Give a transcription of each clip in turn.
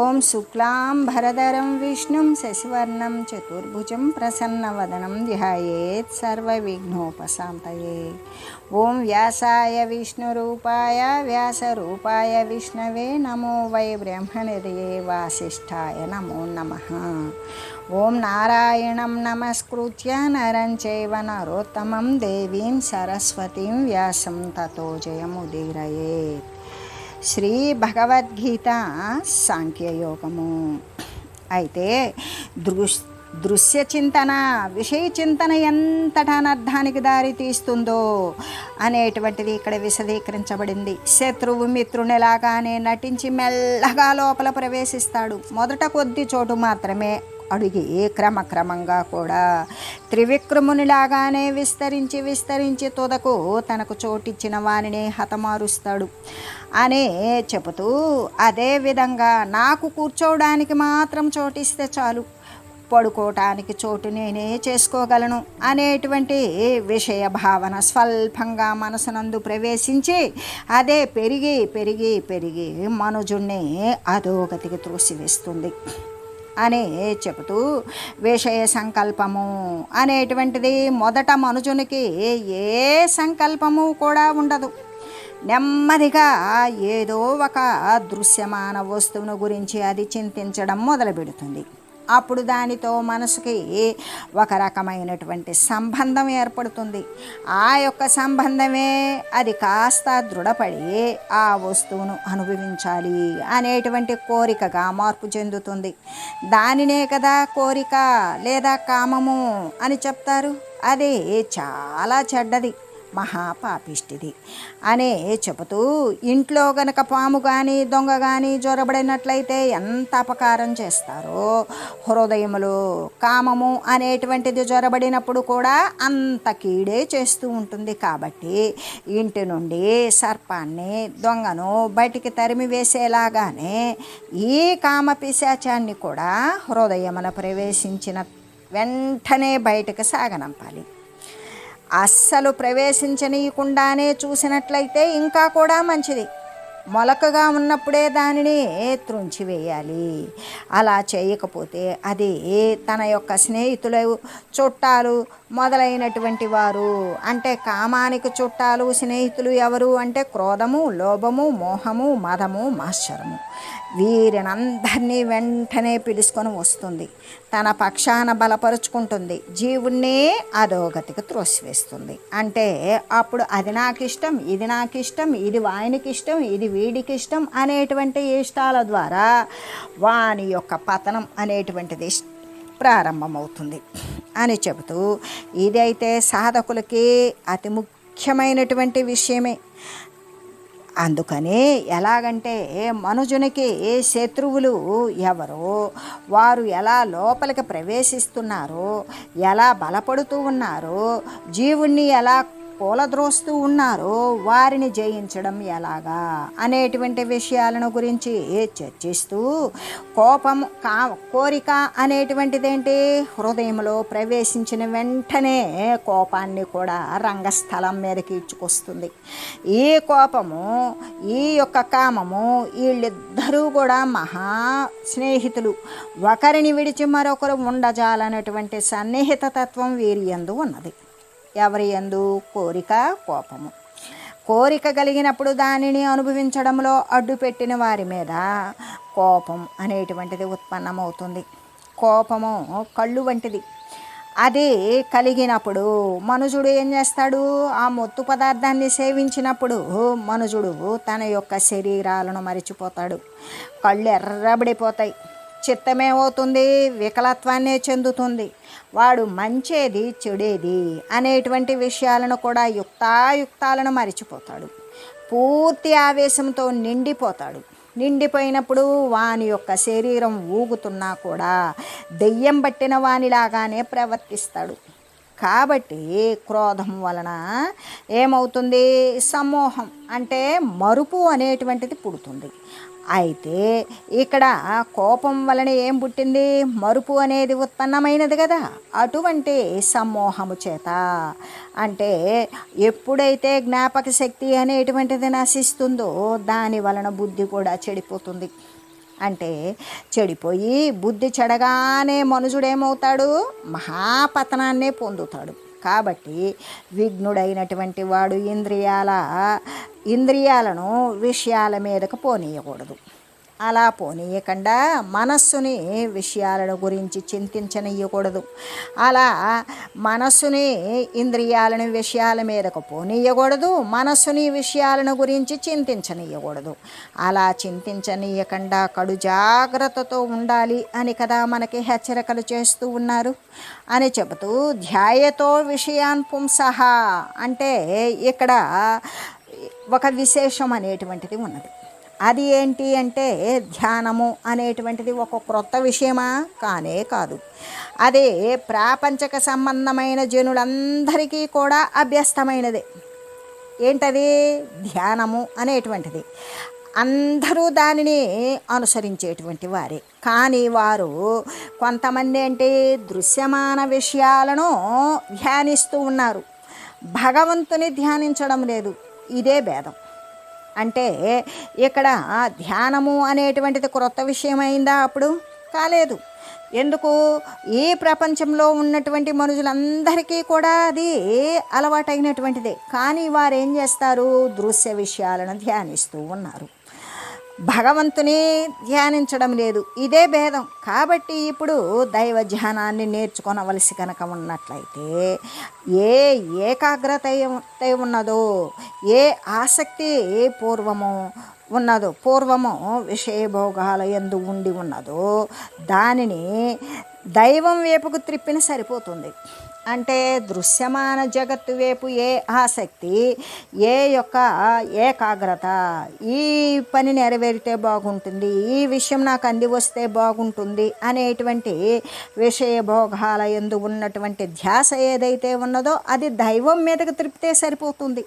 ఓం శుక్లాం భరధరం విష్ణుం శశివర్ణం చతుర్భుజం ప్రసన్నవదనం ధ్యాయేత్ సర్వవిఘ్నోపశాంతయే. ఓం వ్యాసాయ విష్ణురూపాయ వ్యాసరూపాయ విష్ణవే నమో వై బ్రహ్మనిధయే వాసిష్ఠాయ నమో నమ. ఓం నారాయణం నమస్కృత్య నరం చైవ నరోత్తమం దేవీం సరస్వతీం వ్యాసం తతో జయముదీరయేత్. శ్రీ భగవద్గీత సాంఖ్యయోగము. అయితే దృశ్ దృశ్య చింతన విషయ చింతన ఎంతట అనర్థానికి దారి తీస్తుందో అనేటువంటిది ఇక్కడ విశదీకరించబడింది. శత్రువు మిత్రుని లాగానే నటించి మెల్లగా లోపల ప్రవేశిస్తాడు. మొదట కొద్ది చోటు మాత్రమే అడిగి క్రమక్రమంగా కూడా త్రివిక్రమునిలాగానే విస్తరించి విస్తరించి తుదకు తనకు చోటిచ్చిన వానినే హతమారుస్తాడు. అనే చెబుతూ అదేవిధంగా నాకు కూర్చోవడానికి మాత్రం చోటిస్తే చాలు. పడుకోవటానికి చోటు నేనే చేసుకోగలను అనేటువంటి విషయ భావన స్వల్పంగా మనసునందు ప్రవేశించి అదే పెరిగి పెరిగి పెరిగి మనుజుణ్ణి అధోగతికి త్రోసివేస్తుంది అని చెబుతూ విషయ సంకల్పము అనేటువంటిది మొదట మనుజునికి ఏ సంకల్పము కూడా ఉండదు. నెమ్మదిగా ఏదో ఒక దృశ్యమాన వస్తువును గురించి అది చింతించడం మొదలు పెడుతుంది. అప్పుడు దానితో మనసుకి ఒక రకమైనటువంటి సంబంధం ఏర్పడుతుంది. ఆ యొక్క సంబంధమే అది కాస్త దృఢపడి ఆ వస్తువును అనుభవించాలి అనేటువంటి కోరికగా మార్పు చెందుతుంది. దానినే కదా కోరిక లేదా కామము అని చెప్తారు. అది చాలా చెడ్డది. మహాపాపిష్టిది. అనే చెబుతూ ఇంట్లో గనక పాము కానీ దొంగ కానీ జ్వరబడినట్లయితే ఎంత అపకారం చేస్తారో? హృదయములు కామము అనేటువంటిది జ్వరబడినప్పుడు కూడా అంత కీడే చేస్తూ ఉంటుంది కాబట్టి ఇంటి నుండి సర్పాన్ని దొంగను బయటికి తరిమి వేసేలాగానే ఈ కామ పిశాచాన్ని కూడా హృదయమున ప్రవేశించిన వెంటనే బయటకు సాగనంపాలి. అస్సలు ప్రవేశించనీయకుండానే చూసినట్లయితే ఇంకా కూడా మంచిది. మొలకగా ఉన్నప్పుడే దానిని త్రుంచివేయాలి అలా చేయకపోతే అది తన యొక్క స్నేహితులు చుట్టాలు మొదలైనటువంటి వారు. అంటే కామానికి చుట్టాలు స్నేహితులు ఎవరు అంటే క్రోధము లోభము మోహము మదము మాశ్చరము. వీరినందరినీ వెంటనే పిలుచుకొని వస్తుంది. తన పక్షాన బలపరుచుకుంటుంది. జీవుణ్ణే అధోగతికి త్రోసివేస్తుంది. అంటే అప్పుడు అది నాకు ఇష్టం ఇది నాకు ఇష్టం ఇది వానికి ఇష్టం ఇది వీడికి ఇష్టం అనేటువంటి ఇష్టాల ద్వారా వాని యొక్క పతనం అనేటువంటిది ప్రారంభమవుతుంది. అని చెబుతూ ఇదైతే సాధకులకి అతి ముఖ్యమైనటువంటి విషయమే. అందుకని ఎలాగంటే మనుజునికి శత్రువులు ఎవరో వారు ఎలా లోపలికి ప్రవేశిస్తున్నారో ఎలా బలపడుతూ ఉన్నారో జీవుణ్ణి ఎలా కూలద్రోస్తూ ఉన్నారో వారిని జయించడం ఎలాగా అనేటువంటి విషయాలను గురించి చర్చిస్తూ కోపం కా కోరిక అనేటువంటిదేంటి? హృదయంలో ప్రవేశించిన వెంటనే కోపాన్ని కూడా రంగస్థలం మీదకి ఇచ్చుకొస్తుంది. ఈ కోపము ఈ యొక్క కామము వీళ్ళిద్దరూ కూడా మహా స్నేహితులు. ఒకరిని విడిచి మరొకరు ఉండజాలనేటువంటి సన్నిహిత తత్వం వీరియందు ఉన్నది. ఎవరి ఎందు కోరిక కోపము? కోరిక కలిగినప్పుడు దానిని అనుభవించడంలో అడ్డుపెట్టిన వారి మీద కోపం అనేటువంటిది ఉత్పన్నమవుతుంది. కోపము కళ్ళు వంటిది. అది కలిగినప్పుడు మనుజుడు ఏం చేస్తాడు? ఆ మొత్తు పదార్థాన్ని సేవించినప్పుడు మనుజుడు తన యొక్క శరీరాలను మరిచిపోతాడు. కళ్ళు ఎర్రబడిపోతాయి. చిత్తమేమవుతుంది? వికలత్వాన్నే చెందుతుంది. వాడు మంచేది చెడేది అనేటువంటి విషయాలను కూడా యుక్తాయుక్తాలను మరిచిపోతాడు. పూర్తి ఆవేశంతో నిండిపోతాడు. నిండిపోయినప్పుడు వాని యొక్క శరీరం ఊగుతున్నా కూడా దెయ్యం పట్టిన వానిలాగానే ప్రవర్తిస్తాడు. కాబట్టి క్రోధం వలన ఏమవుతుంది? సమూహం అంటే మరుపు అనేటువంటిది పుడుతుంది. అయితే ఇక్కడ కోపం వలన ఏం పుట్టింది? మరుపు అనేది ఉత్పన్నమైనది కదా. అటువంటి సమ్మోహము చేత. అంటే ఎప్పుడైతే జ్ఞాపక శక్తి అనేటువంటిది నశిస్తుందో దాని వలన బుద్ధి కూడా చెడిపోతుంది. అంటే చెడిపోయి బుద్ధి చెడగానే మనుషుడేమవుతాడు మహాపతనాన్నే పొందుతాడు. కాబట్టి విఘ్నుడైనటువంటి వాడు ఇంద్రియాల ఇంద్రియాలను విషయాల మీదకు పోనీయకూడదు. అలా పోనీయకుండా మనస్సుని విషయాలను గురించి చింతించనియకూడదు. అలా మనస్సుని ఇంద్రియాలను విషయాల మీదకు పోనీయకూడదు మనస్సుని విషయాలను గురించి చింతించనియకూడదు. అలా చింతించనీయకుండా కడు జాగ్రత్తతో ఉండాలి అని కదా మనకి హెచ్చరికలు చేస్తూ ఉన్నారు. అని చెబుతూ ధ్యాయతో విషయాన్ పుంసహ అంటే ఇక్కడ ఒక విశేషం అనేటువంటిది ఉన్నది. అది ఏంటి అంటే ధ్యానము అనేటువంటిది ఒక క్రొత్త విషయమా? కానే కాదు. అదే ప్రాపంచక సంబంధమైన జనులందరికీ కూడా అభ్యస్తమైనదే. ఏంటది? ధ్యానము అనేటువంటిది. అందరూ దానిని అనుసరించేటువంటి వారే. కానీ వారు కొంతమంది ఏంటి దృశ్యమాన విషయాలను ధ్యానిస్తూ ఉన్నారు. భగవంతుని ధ్యానించడం లేదు. ఇదే భేదం. అంటే ఇక్కడ ధ్యానము అనేటువంటిది క్రొత్త విషయమైందా అప్పుడు? కాలేదు. ఎందుకు? ఈ ప్రపంచంలో ఉన్నటువంటి మనుషులందరికీ కూడా అది అలవాటైనటువంటిదే. కానీ వారు ఏం చేస్తారు? దృశ్య విషయాలను ధ్యానిస్తూ ఉన్నారు. భగవంతుని ధ్యానించడం లేదు. ఇదే భేదం. కాబట్టి ఇప్పుడు దైవ ధ్యానాన్ని నేర్చుకొనవలసి కనుక ఉన్నట్లయితే ఏ ఏకాగ్రత ఉన్నదో ఏ ఆసక్తి పూర్వము ఉన్నదో పూర్వము విషయభోగాల ఎందు ఉండి ఉన్నదో దానిని దైవం వైపుకు త్రిప్పిన సరిపోతుంది. అంటే దృశ్యమాన జగత్తు వైపు ఏ ఆసక్తి ఏ యొక్క ఏకాగ్రత ఈ పని నెరవేరితే బాగుంటుంది ఈ విషయం నాకు అంది వస్తే బాగుంటుంది అనేటువంటి విషయ భోగాల ఎందు ఉన్నటువంటి ధ్యాస ఏదైతే ఉన్నదో అది దైవం మీదకి త్రిప్తే సరిపోతుంది.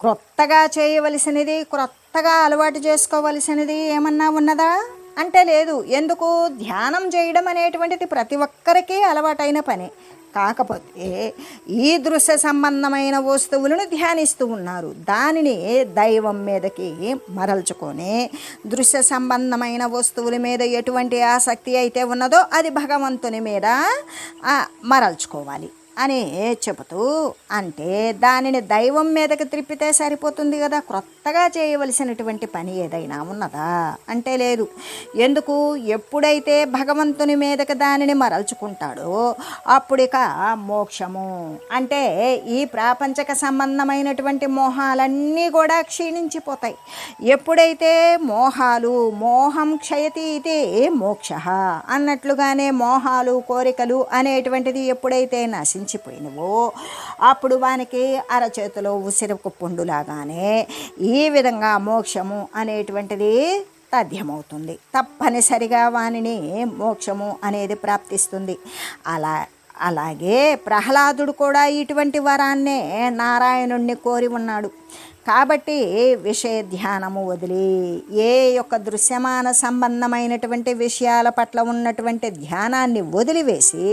క్రొత్తగా చేయవలసినది క్రొత్తగా అలవాటు చేసుకోవలసినది ఏమన్నా ఉన్నదా? అంటే లేదు. ఎందుకు? ధ్యానం చేయడం అనేటువంటిది ప్రతి ఒక్కరికి అలవాటైన పని. కాకపోతే ఈ దృశ్య సంబంధమైన వస్తువులను ధ్యానిస్తూ ఉన్నారు. దానిని దైవం మీదకి మరల్చుకొని దృశ్య సంబంధమైన వస్తువుల మీద ఎటువంటి ఆసక్తి అయితే ఉన్నదో అది భగవంతుని మీద మరల్చుకోవాలి. అని చెబుతూ అంటే దానిని దైవం మీదకి త్రిప్పితే సరిపోతుంది కదా. క్రొత్తగా చేయవలసినటువంటి పని ఏదైనా ఉన్నదా? అంటే లేదు. ఎందుకు? ఎప్పుడైతే భగవంతుని మీదకి దానిని మరల్చుకుంటాడో అప్పుడిక మోక్షము. అంటే ఈ ప్రాపంచక సంబంధమైనటువంటి మోహాలన్నీ కూడా క్షీణించిపోతాయి. ఎప్పుడైతే మోహాలు మోహం క్షయతి ఇది మోక్ష అన్నట్లుగానే మోహాలు కోరికలు అనేటువంటిది ఎప్పుడైతే నశించిపోయినవో అప్పుడు వానికి అరచేతిలో ఉసిరకు పుండులాగానే ఈ విధంగా మోక్షము అనేటువంటిది తథ్యమవుతుంది తప్పనిసరిగా వానిని మోక్షము అనేది ప్రాప్తిస్తుంది. అలా అలాగే ప్రహ్లాదుడు కూడా ఇటువంటి వరాన్నే నారాయణుణ్ణి కోరి ఉన్నాడు. కాబట్టి విషయ ధ్యానము వదిలి ఏ యొక్క దృశ్యమాన సంబంధమైనటువంటి విషయాల పట్ల ఉన్నటువంటి ధ్యానాన్ని వదిలివేసి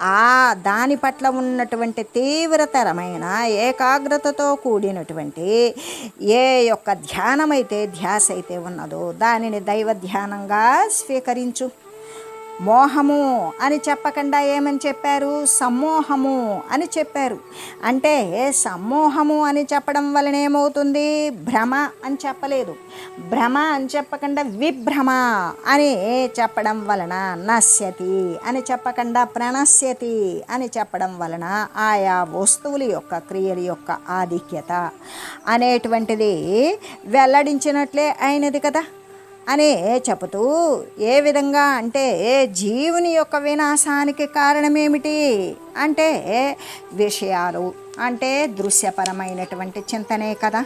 ఆ దాని పట్ల ఉన్నటువంటి తీవ్రతరమైన ఏకాగ్రతతో కూడినటువంటి ఏ యొక్క ధ్యానమైతే ధ్యాస అయితే ఉన్నదో దానిని దైవ ధ్యానంగా స్వీకరించు. మోహము అని చెప్పకుండా ఏమని చెప్పారు? సమ్మోహము అని చెప్పారు. అంటే సమ్మోహము అని చెప్పడం వలన ఏమవుతుంది? భ్రమ అని చెప్పలేదు. భ్రమ అని చెప్పకుండా విభ్రమ అని చెప్పడం వలన నశ్యతి అని చెప్పకుండా ప్రణశ్యతి అని చెప్పడం వలన ఆయా వస్తువుల యొక్క క్రియల యొక్క ఆధిక్యత అనేటువంటిది వెల్లడించినట్లే అయినది కదా. అనే చెబుతూ ఏ విధంగా అంటే జీవుని యొక్క వినాశానికి కారణమేమిటి? అంటే విషయాలు. అంటే దృశ్యపరమైనటువంటి చింతనే కదా.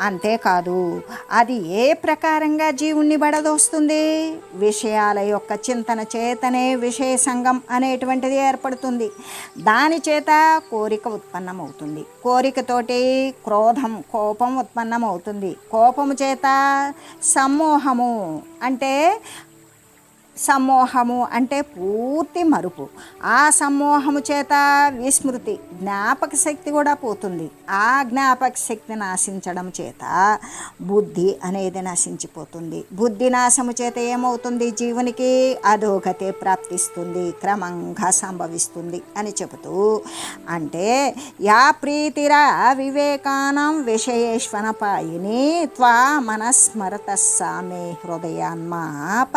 అంతేకాదు అది ఏ ప్రకారంగా జీవుణ్ణి బడదోస్తుంది? విషయాల యొక్క చింతన చేతనే విషయ సంఘం అనేటువంటిది ఏర్పడుతుంది. దాని చేత కోరిక ఉత్పన్నమవుతుంది. కోరికతోటి క్రోధం కోపం ఉత్పన్నమవుతుంది. కోపము చేత సమ్మోహము అంటే సమ్మోహము అంటే పూర్తి మరుపు. ఆ సమ్మోహము చేత విస్మృతి జ్ఞాపక శక్తి కూడా పోతుంది. ఆ జ్ఞాపక శక్తి నాశించడం చేత బుద్ధి అనేది నశించిపోతుంది. బుద్ధి నాశము చేత ఏమవుతుంది? జీవునికి అధోగతి ప్రాప్తిస్తుంది క్రమంగా సంభవిస్తుంది అని చెబుతూ అంటే యా ప్రీతిరా వివేకానం విషయేశ్వనపాయిని త్వా మనస్మరత సామే హృదయాన్మాప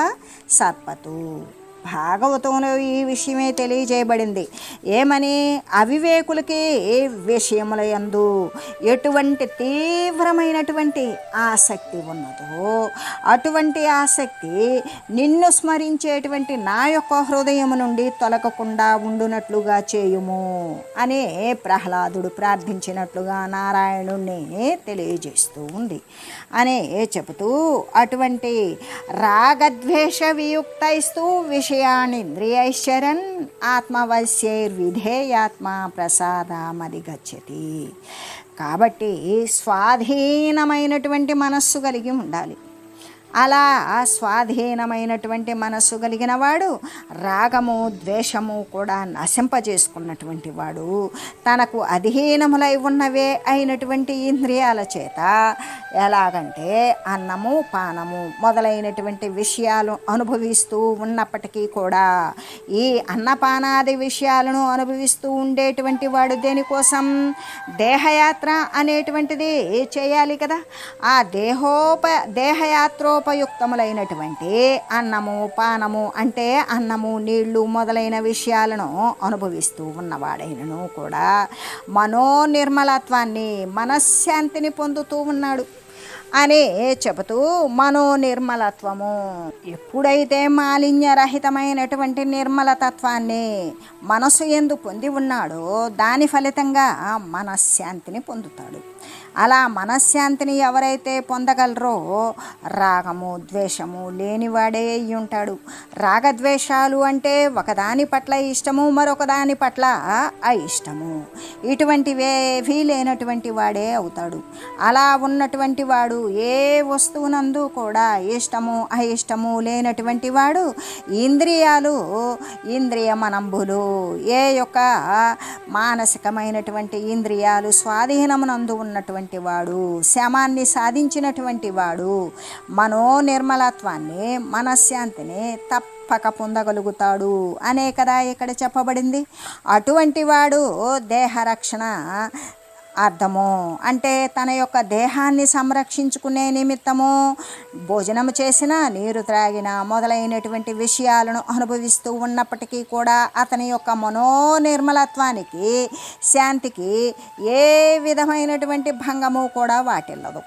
pa to. భాగవతంలో ఈ విషయమే తెలియజేయబడింది. ఏమని? అవివేకులకి విషయముల ఎందు ఎటువంటి తీవ్రమైనటువంటి ఆసక్తి ఉన్నదో అటువంటి ఆసక్తి నిన్ను స్మరించేటువంటి నా యొక్క హృదయము నుండి తొలగకుండా ఉండునట్లుగా చేయుము అనే ప్రహ్లాదుడు ప్రార్థించినట్లుగా నారాయణుణ్ణి తెలియజేస్తూ ఉంది. అనే చెబుతూ అటువంటి రాగద్వేష వియుక్తైస్తూ విషయానింద్రియైశ్చరన్ ఆత్మవశ్యైర్విధేయాత్మ ప్రసాదమది గచ్చతి కాబట్టి స్వాధీనమైనటువంటి మనస్సు కలిగి ఉండాలి. అలా స్వాధీనమైనటువంటి మనస్సు కలిగిన వాడు రాగము ద్వేషము కూడా నశింపజేసుకున్నటువంటి వాడు. తనకు అధీనములై ఉన్నవే అయినటువంటి ఇంద్రియాల చేత ఎలాగంటే అన్నము పానము మొదలైనటువంటి విషయాలు అనుభవిస్తూ ఉన్నప్పటికీ కూడా ఈ అన్నపానాది విషయాలను అనుభవిస్తూ ఉండేటువంటి వాడు దేనికోసం? దేహయాత్ర అనేటువంటిది చేయాలి కదా. ఆ దేహోప దేహయాత్రో ఉపయుక్తములైనటువంటి అన్నము పానము అంటే అన్నము నీళ్ళు మొదలైన విషయాలను అనుభవిస్తూ ఉన్నవాడైనను కూడా మనోనిర్మలత్వాన్ని మనశ్శాంతిని పొందుతూ ఉన్నాడు అని చెబుతూ మనో నిర్మలత్వము ఎప్పుడైతే మాలిన్యరహితమైనటువంటి నిర్మలతత్వాన్ని మనసు ఎందు పొంది ఉన్నాడో దాని ఫలితంగా మనశ్శాంతిని పొందుతాడు. అలా మనశ్శాంతిని ఎవరైతే పొందగలరో రాగము ద్వేషము లేనివాడే అయి ఉంటాడు రాగద్వేషాలు అంటే ఒకదాని పట్ల ఇష్టము మరొకదాని పట్ల అయిష్టము. ఇటువంటివేవీ లేనటువంటి వాడే అవుతాడు. అలా ఉన్నటువంటి వాడు ఏ వస్తువునందు కూడా ఇష్టము అయిష్టము లేనటువంటి వాడు ఇంద్రియాలు ఇంద్రియ మనంబులు ఏ యొక్క మానసికమైనటువంటి ఇంద్రియాలు స్వాధీనమునందు ఉన్నటువంటి వాడు శమాన్ని సాధించినటువంటి వాడు మనో నిర్మలత్వాన్ని మనశ్శాంతిని తప్పక పొందగలుగుతాడు. అనే కదా ఇక్కడ చెప్పబడింది. అటువంటి వాడు దేహరక్షణ అర్థము? అంటే తన యొక్క దేహాన్ని సంరక్షించుకునే నిమిత్తము? భోజనం చేసిన నీరు త్రాగిన మొదలైనటువంటి విషయాలను అనుభవిస్తూ ఉన్నప్పటికీ కూడా అతని యొక్క మనోనిర్మలత్వానికి శాంతికి ఏ విధమైనటువంటి భంగము కూడా వాటిల్లదు.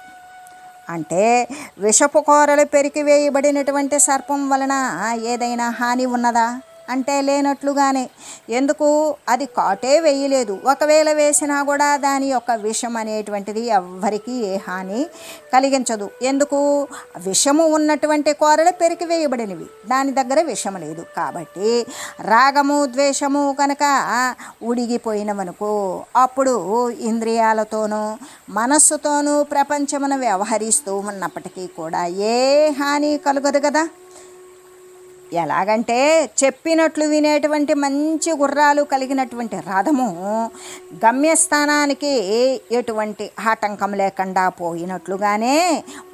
అంటే విషపు కూరలు పెరికివేయబడినటువంటి సర్పం వలన ఏదైనా హాని ఉన్నదా? అంటే లేనట్లుగానే. ఎందుకు? అది కాటే వేయలేదు. ఒకవేళ వేసినా కూడా దాని యొక్క విషం అనేటువంటిది ఎవ్వరికీ ఏ హాని కలిగించదు. ఎందుకు? విషము ఉన్నటువంటి కూరలు పెరికి వేయబడినవి. దాని దగ్గర విషం లేదు. కాబట్టి రాగము ద్వేషము కనుక ఉడిగిపోయినవనుకో అప్పుడు ఇంద్రియాలతోనూ మనస్సుతోనూ ప్రపంచమును వ్యవహరిస్తూ ఉన్నప్పటికీ కూడా ఏ హాని కలుగదు కదా. ఎలాగంటే చెప్పినట్లు వినేటువంటి మంచి గుర్రాలు కలిగినటువంటి రథము గమ్యస్థానానికి ఎటువంటి ఆటంకం లేకుండా పోయినట్లుగానే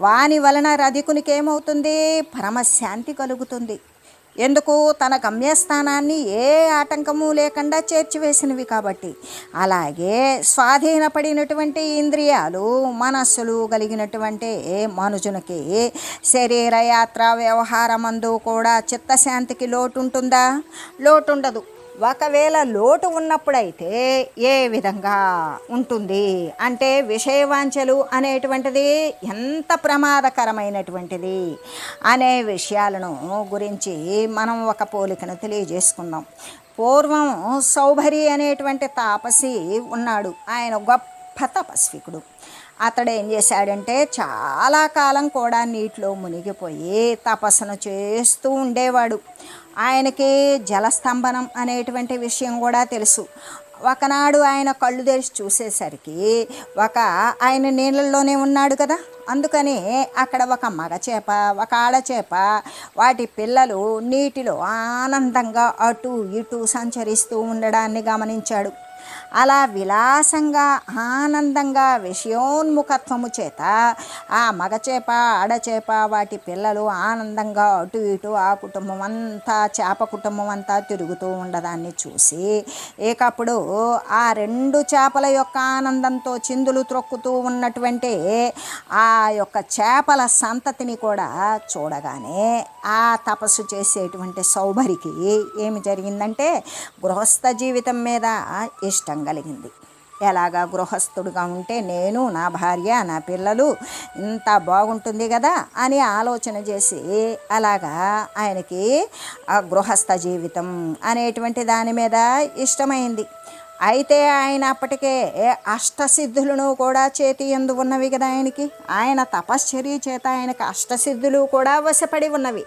వాని వలన రధికునికి ఏమవుతుంది? పరమశాంతి కలుగుతుంది. ఎందుకు? తన గమ్యస్థానాన్ని ఏ ఆటంకము లేకుండా చేర్చివేసినవి కాబట్టి. అలాగే స్వాధీనపడినటువంటి ఇంద్రియాలు మనస్సులు కలిగినటువంటి మనుషునికి శరీర యాత్ర వ్యవహారమందు కూడా చిత్తశాంతికి లోటు ఉంటుందా లోటు ఉండదు ఒకవేళ లోటు ఉన్నప్పుడైతే ఏ విధంగా ఉంటుంది? అంటే విషయవాంఛలు అనేటువంటిది ఎంత ప్రమాదకరమైనటువంటిది అనే విషయాలను గురించి మనం ఒక పోలికను తెలియజేసుకుందాం. పూర్వం సౌభరి అనేటువంటి తాపసి ఉన్నాడు. ఆయన గొప్ప తపస్వికుడు. అతడు ఏం చేశాడంటే చాలా కాలం కూడా నీటిలో మునిగిపోయి తపస్సును చేస్తూ ఉండేవాడు. ఆయనకి జలస్తంభనం అనేటువంటి విషయం కూడా తెలుసు. ఒకనాడు ఆయన కళ్ళు తెరిచి చూసేసరికి ఒక ఆయన నీళ్ళల్లోనే ఉన్నాడు కదా. అందుకని అక్కడ ఒక మగ చేప ఒక ఆడచేప వాటి పిల్లలు నీటిలో ఆనందంగా అటు ఇటు సంచరిస్తూ ఉండడాన్ని గమనించాడు. అలా విలాసంగా ఆనందంగా విషయోన్ముఖత్వము చేత ఆ మగచేప ఆడచేప వాటి పిల్లలు ఆనందంగా అటు ఇటు ఆ కుటుంబం అంతా చేప కుటుంబం అంతా తిరుగుతూ ఉండదాన్ని చూసి ఏకప్పుడు ఆ రెండు చేపల యొక్క ఆనందంతో చిందులు త్రొక్కుతూ ఉన్నటువంటి ఆ యొక్క చేపల సంతతిని కూడా చూడగానే ఆ తపస్సు చేసేటువంటి సౌభరికి ఏమి జరిగిందంటే గృహస్థ జీవితం మీద ఇష్టం కలిగింది. ఎలాగా గృహస్థుడుగా ఉంటే నేను నా భార్య నా పిల్లలు ఇంత బాగుంటుంది కదా అని ఆలోచన చేసి అలాగా ఆయనకి ఆ గృహస్థ జీవితం అనేటువంటి దాని మీద ఇష్టమైంది. అయితే ఆయన అప్పటికే అష్టసిద్ధులను కూడా చేతి ఎందు ఉన్నవి కదా ఆయనకి? ఆయన తపశ్చర్య చేత ఆయనకి అష్టసిద్ధులు కూడా వశపడి ఉన్నవి.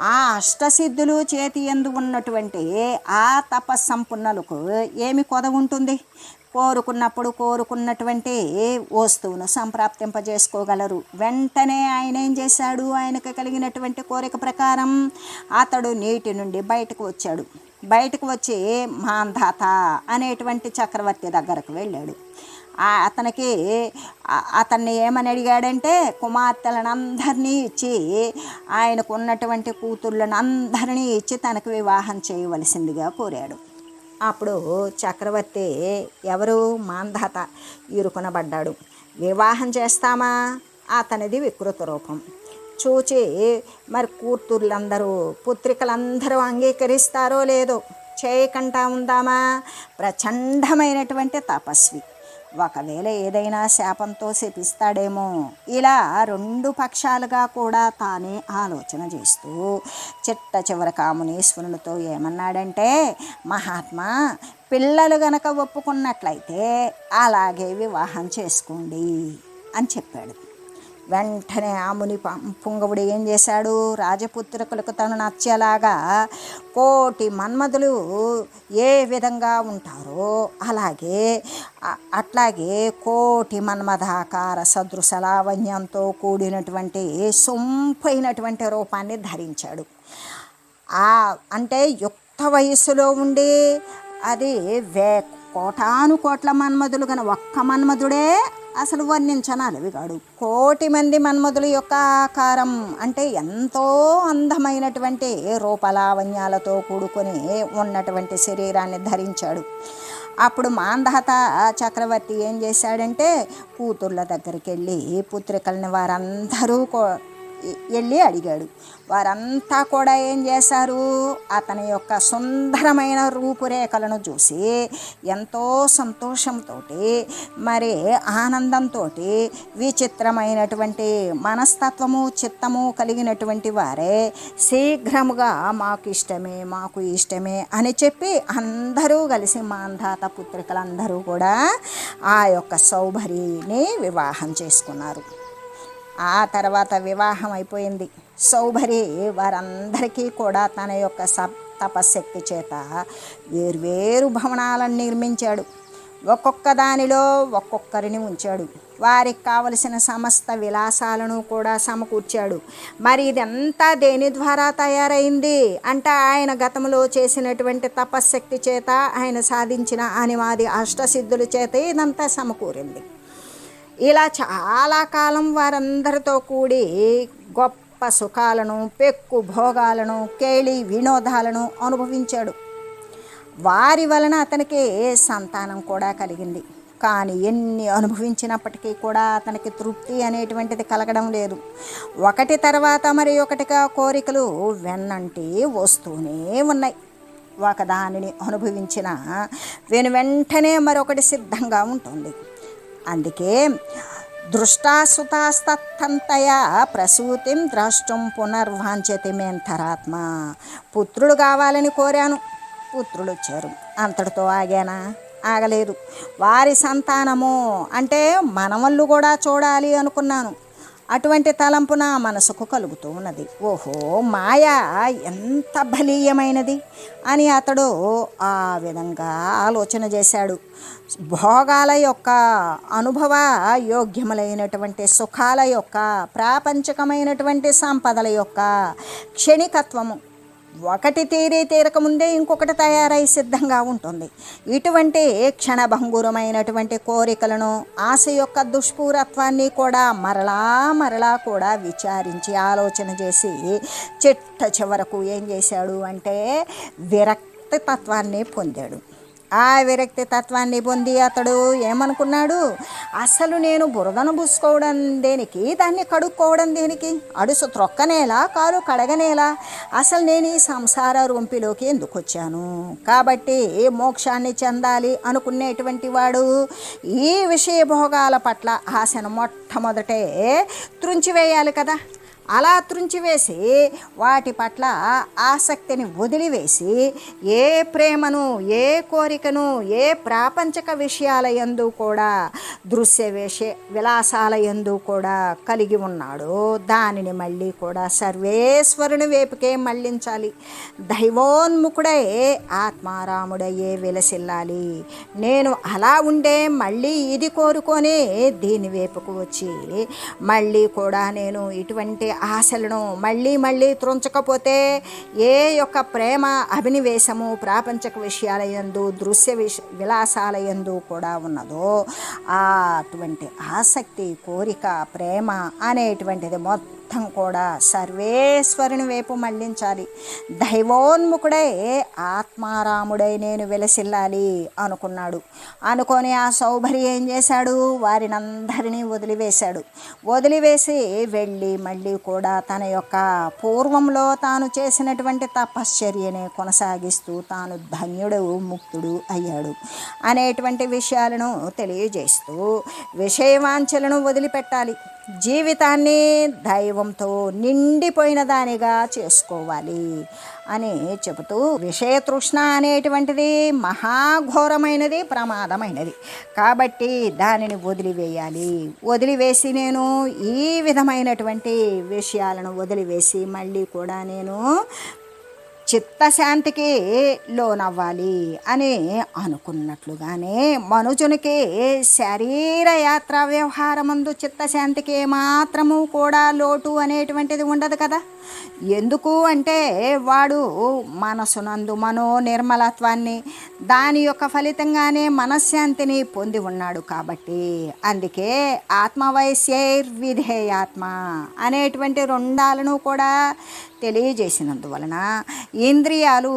ఆ అష్టసిద్ధులు చేతి ఎందు ఉన్నటువంటి ఆ తపస్సంపన్నులకు ఏమి కొద ఉంటుంది? కోరుకున్నప్పుడు కోరుకున్నటువంటి వస్తువును సంప్రాప్తింపజేసుకోగలరు. వెంటనే ఆయన ఏం చేశాడు? ఆయనకు కలిగినటువంటి కోరిక ప్రకారం అతడు నీటి నుండి బయటకు వచ్చాడు. బయటకు వచ్చి మాంధాత అనేటువంటి చక్రవర్తి దగ్గరకు వెళ్ళాడు. అతనికి అతన్ని ఏమని అడిగాడంటే కుమార్తెలను అందరినీ ఇచ్చి ఆయనకు ఉన్నటువంటి కూతుర్లను అందరినీ ఇచ్చి తనకు వివాహం చేయవలసిందిగా కోరాడు. అప్పుడు చక్రవర్తి ఎవరు మాంధాత? ఇరుకునబడ్డాడు వివాహం చేస్తామా? అతనిది వికృత రూపం. చూచి మరి కూతుర్లందరూ పుత్రికలందరూ అంగీకరిస్తారో లేదో చేయకుండా ఉందామా? ప్రచండమైనటువంటి తపస్వి. ఒకవేళ ఏదైనా శాపంతో శపిస్తాడేమో. ఇలా రెండు పక్షాలుగా కూడా తానే ఆలోచన చేస్తూ చిట్ట చివర కామునీశ్వరునితో ఏమన్నాడంటే మహాత్మా పిల్లలు గనక ఒప్పుకున్నట్లయితే అలాగే వివాహం చేసుకోండి అని చెప్పాడు. వెంటనే ఆ ముని పుంగవుడు ఏం చేశాడు? రాజపుత్రికలకు తను నచ్చేలాగా కోటి మన్మధులు ఏ విధంగా ఉంటారో అలాగే అట్లాగే కోటి మన్మధాకార సదృశ లావణ్యంతో కూడినటువంటి సొంపైనటువంటి రూపాన్ని ధరించాడు. అంటే యుక్త వయస్సులో ఉండి అది వే కోటాను కోట్ల మన్మధులు కానీ ఒక్క మన్మధుడే అసలు వర్ణించనాలవి కాడు కోటి మంది మన్మధుల యొక్క ఆకారం అంటే ఎంతో అందమైనటువంటి రూపలావణ్యాలతో కూడుకొని ఉన్నటువంటి శరీరాన్ని ధరించాడు. అప్పుడు మాందహత చక్రవర్తి ఏం చేశాడంటే కూతుర్ల దగ్గరికి వెళ్ళి పుత్రికల్ని వారందరూ వెళ్ళి అడిగాడు. వారంతా కూడా ఏం చేశారు? అతని యొక్క సుందరమైన రూపురేఖలను చూసి ఎంతో సంతోషంతో మరి ఆనందంతో విచిత్రమైనటువంటి మనస్తత్వము చిత్తము కలిగినటువంటి వారే శీఘ్రముగా మాకు ఇష్టమే మాకు ఇష్టమే అని చెప్పి అందరూ కలిసి మాంధాత పుత్రికలందరూ కూడా ఆ యొక్క సౌభరిని వివాహం చేసుకున్నారు. ఆ తర్వాత వివాహం అయిపోయింది. సౌభరి వారందరికీ కూడా తన యొక్క సప్ తపశక్తి చేత వేర్వేరు భవనాలను నిర్మించాడు. ఒక్కొక్క దానిలో ఒక్కొక్కరిని ఉంచాడు. వారికి కావలసిన సమస్త విలాసాలను కూడా సమకూర్చాడు. మరి ఇదంతా దేని ద్వారా తయారైంది? అంటే ఆయన గతంలో చేసినటువంటి తపశ్శక్తి చేత ఆయన సాధించిన అనివాది అష్టసిద్ధుల చేత ఇదంతా సమకూరింది. ఇలా చాలా కాలం వారందరితో కూడి గొప్ప సుఖాలను పెక్కు భోగాలను కేళి వినోదాలను అనుభవించాడు. వారి వలన అతనికి సంతానం కూడా కలిగింది. కానీ ఎన్ని అనుభవించినప్పటికీ కూడా అతనికి తృప్తి అనేటువంటిది కలగడం లేదు. ఒకటి తర్వాత మరి ఒకటిగా కోరికలు వెన్నంటి వస్తూనే ఉన్నాయి. ఒకదానిని అనుభవించిన వెను వెంటనే మరొకటి సిద్ధంగా ఉంటుంది. అందుకే దృష్టాసుతాస్తంతయ ప్రసూతిం ద్రష్టం పునర్వాంఛతి మేంతరాత్మ. పుత్రుడు కావాలని కోరాను పుత్రుడు వచ్చారు. అంతటితో ఆగానా? ఆగలేదు. వారి సంతానము అంటే మనవళ్ళు కూడా చూడాలి అనుకున్నాను. అటువంటి తలంపు నా మనసుకు కలుగుతూ ఉన్నది. ఓహో మాయ ఎంత బలీయమైనది అని అతడు ఆ విధంగా ఆలోచన చేశాడు. భోగాల యొక్క అనుభవ యోగ్యములైనటువంటి సుఖాల యొక్క ప్రాపంచకమైనటువంటి సంపదల యొక్క క్షణికత్వము ఒకటి తీరి తీరకముందే ఇంకొకటి తయారై సిద్ధంగా ఉంటుంది. ఇటువంటి క్షణభంగురమైనటువంటి కోరికలను ఆశ యొక్క దుష్పూరత్వాన్ని కూడా మరలా మరలా కూడా విచారించి ఆలోచన చేసి చిట్ట చివరకు ఏం చేశాడు అంటే విరక్తి తత్వాన్ని పొందాడు. ఆ విరక్తి తత్వాన్ని పొంది అతడు ఏమనుకున్నాడు? అసలు నేను బురదను పూసుకోవడం దేనికి? దాన్ని కడుక్కోవడం దేనికి? అడుసు త్రొక్కనేలా? కాలు కడగనేలా? అసలు నేను ఈ సంసార రొంపిలోకి ఎందుకు వచ్చాను కాబట్టి మోక్షాన్ని చెందాలి అనుకునేటువంటి వాడు ఈ విషయ భోగాల పట్ల ఆశను మొట్టమొదటే త్రుంచివేయాలి కదా. అలా త్రుంచివేసి వాటి పట్ల ఆసక్తిని వదిలివేసి ఏ ప్రేమను ఏ కోరికను ఏ ప్రాపంచక విషయాల యందు కూడా దృశ్య విష విలాసాల యందు కూడా కలిగి ఉన్నాడు. దానిని మళ్ళీ కూడా సర్వేశ్వరుని వైపుకే మళ్ళించాలి. దైవోన్ముఖుడై ఆత్మారాముడయ్యే విలసిల్లాలి. నేను అలా ఉండే మళ్ళీ ఇది కోరుకొని దీని వైపుకు వచ్చి మళ్ళీ కూడా నేను ఇటువంటి ఆశలను మళ్ళీ మళ్ళీ త్రుంచకపోతే ఏ యొక్క ప్రేమ అభినివేశము ప్రాపంచక విషయాల యందు దృశ్య విష విలాసాల యందు కూడా ఉన్నదో అటువంటి ఆసక్తి కోరిక ప్రేమ అనేటువంటిది మొత్తం కూడా సర్వేశ్వరుని వైపు మళ్ళించాలి దైవోన్ముఖుడై ఆత్మారాముడై నేను వెలసిల్లాలి అనుకున్నాడు. అనుకొని ఆ సౌభరి ఏం చేశాడు? వారినందరినీ వదిలివేశాడు. వదిలివేసి వెళ్ళి మళ్ళీ కూడా తన యొక్క పూర్వంలో తాను చేసినటువంటి తపశ్చర్యని కొనసాగిస్తూ తాను ధన్యుడు ముక్తుడు అయ్యాడు అనేటువంటి విషయాలను తెలియజేస్తూ విషయవాంఛలను వదిలిపెట్టాలి. జీవితాన్ని దైవంతో నిండిపోయిన దానిగా చేసుకోవాలి అని చెబుతూ విషయతృష్ణ అనేటువంటిది మహాఘోరమైనది ప్రమాదమైనది. కాబట్టి దానిని వదిలివేయాలి. వదిలివేసి నేను ఈ విధమైనటువంటి విషయాలను వదిలివేసి మళ్ళీ కూడా నేను చిత్తశాంతికి లోనవ్వాలి అని అనుకున్నట్లుగానే మనుజునికి శరీర యాత్ర వ్యవహారమందు చిత్తశాంతికి మాత్రము కూడా లోటు అనేటువంటిది ఉండదు కదా. ఎందుకు అంటే వాడు మనసునందు మనో నిర్మలత్వాన్ని దాని యొక్క ఫలితంగానే మనశ్శాంతిని పొంది ఉన్నాడు కాబట్టి అందుకే ఆత్మవైశ్యైర్ విధేయాత్మ అనేటువంటి రెండాలను కూడా తెలియజేసినందువలన ఇంద్రియాలు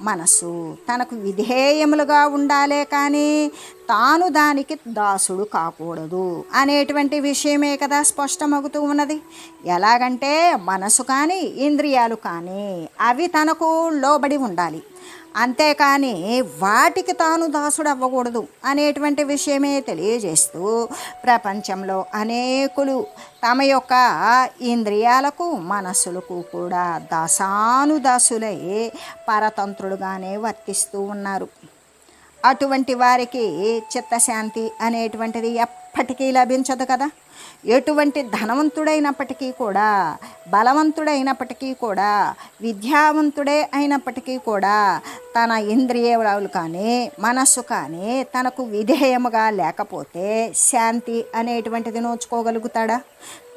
మనసు. తనకు విధేయములుగా ఉండాలే కానీ తాను దానికి దాసుడు కాకూడదు అనేటువంటి విషయమే కదా స్పష్టమవుతూ ఉన్నది. ఎలాగంటే మనసు కానీ ఇంద్రియాలు కానీ అవి తనకు లోబడి ఉండాలి. అంతేకాని వాటికి తాను దాసుడు అవ్వకూడదు అనేటువంటి విషయమే తెలియజేస్తూ ప్రపంచంలో అనేకులు తమ యొక్క ఇంద్రియాలకు మనస్సులకు కూడా దాసానుదాసులై పరతంత్రులుగానే వర్తిస్తూ ఉన్నారు. అటువంటి వారికి చిత్తశాంతి అనేటువంటిది ఎప్పటికీ లభించదు కదా. ఎటువంటి ధనవంతుడైనప్పటికీ కూడా బలవంతుడైనప్పటికీ కూడా విద్యావంతుడే అయినప్పటికీ కూడా తన ఇంద్రియాలు కానీ మనస్సు కానీ తనకు విధేయముగా లేకపోతే శాంతి అనేటువంటిది నోచుకోగలుగుతాడా?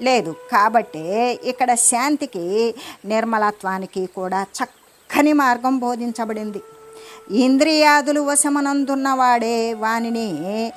లేదు. కాబట్టి ఇక్కడ శాంతికి నిర్మలత్వానికి కూడా చక్కని మార్గం బోధించబడింది. ఇంద్రియాదులు వశమనందున్నవాడే వానిని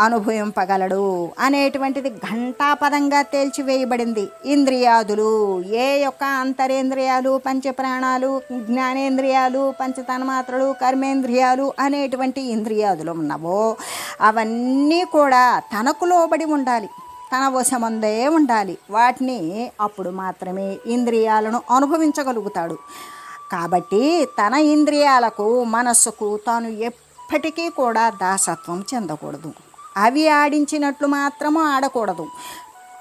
అనుభవింపగలడు అనేటువంటిది ఘంటాపదంగా తేల్చివేయబడింది. ఇంద్రియాదులు ఏ యొక్క అంతరేంద్రియాలు పంచప్రాణాలు జ్ఞానేంద్రియాలు పంచతన్మాత్రలు కర్మేంద్రియాలు అనేటువంటి ఇంద్రియాదులు ఉన్నవో అవన్నీ కూడా తనకు లోబడి ఉండాలి. తన వశమందే ఉండాలి. వాటిని అప్పుడు మాత్రమే ఇంద్రియాలను అనుభవించగలుగుతాడు. కాబట్టి తన ఇంద్రియాలకు మనస్సుకు తాను ఎప్పటికీ కూడా దాసత్వం చెందకూడదు. అవి ఆడించినట్లు మాత్రము ఆడకూడదు.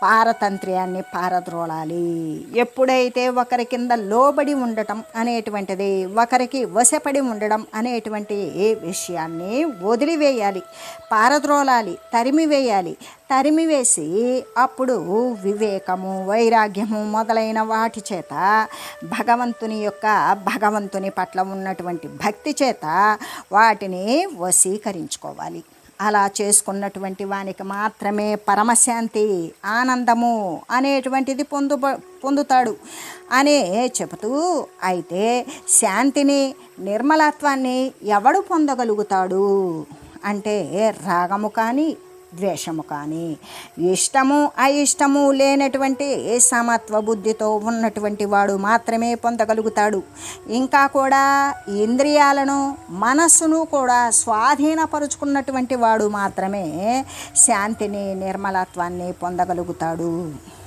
పారతంత్ర్యాన్ని పారద్రోళాలి ఎప్పుడైతే ఒకరి కింద లోబడి ఉండటం అనేటువంటిది ఒకరికి వశపడి ఉండడం అనేటువంటి విషయాన్ని వదిలివేయాలి. పారద్రోలాలి తరిమివేయాలి. తరిమివేసి అప్పుడు వివేకము వైరాగ్యము మొదలైన వాటి చేత భగవంతుని యొక్క భగవంతుని పట్ల ఉన్నటువంటి భక్తి చేత వాటిని వశీకరించుకోవాలి. అలా చేసుకున్నటువంటి వానికి మాత్రమే పరమశాంతి ఆనందము అనేటువంటిది పొందు పొందుతాడు. అనే చెబుతూ అయితే శాంతిని నిర్మలత్వాన్ని ఎవడు పొందగలుగుతాడు? అంటే రాగము కానీ ద్వేషము కానీ ఇష్టము అయిష్టము లేనటువంటి సమత్వ బుద్ధితో ఉన్నటువంటి వాడు మాత్రమే పొందగలుగుతాడు. ఇంకా కూడా ఇంద్రియాలను మనస్సును కూడా స్వాధీనపరుచుకున్నటువంటి వాడు మాత్రమే శాంతిని నిర్మలత్వాన్ని పొందగలుగుతాడు.